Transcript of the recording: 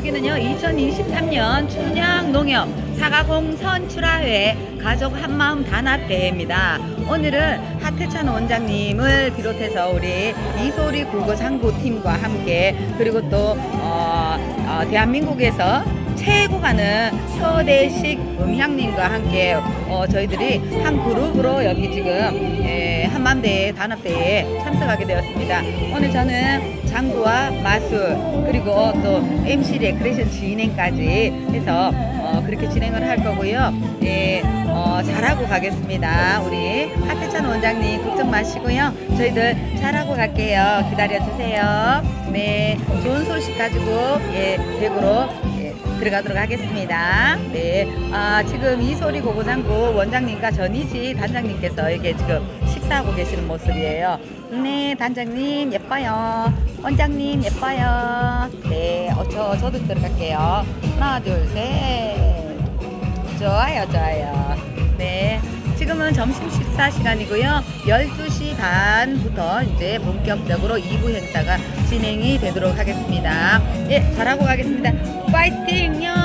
여기는요 2023년 춘향 농협 사가공 선 출하회 가족 한마음 단합대회입니다. 오늘은 하태찬 원장님을 비롯해서 우리 이소리 국어장구 팀과 함께 그리고 또 어, 어, 대한민국에서 최고 가는 서대식 음향님과 함께 어, 저희들이 한 그룹으로 여기 지금 예, 한맘대회 단합대회에 참석하게 되었습니다. 오늘 저는 장구와 마술 그리고 또 MC 레크레이션 진행까지 해서 어, 그렇게 진행을 할 거고요. 예, 어, 잘하고 가겠습니다. 우리 하태찬 원장님 걱정 마시고요. 저희들 잘하고 갈게요. 기다려 주세요. 네, 좋은 소식 가지고 예, 대구로 예, 들어 가도록 하겠습니다. 네, 아, 지금 이소리 고고장구 원장님과 전희지 단장님께서 이게 지금 식사하고 계시는 모습이에요. 네, 단장님 예뻐요. 원장님 예뻐요. 네, 어, 저, 저도 들어갈게요. 하나, 둘, 셋. 좋아요, 좋아요. 네. 지금은 점심 식사 시간이고요. 12시 반부터 이제 본격적으로 2부 행사가 진행이 되도록 하겠습니다. 예, 잘하고 가겠습니다. 파이팅요!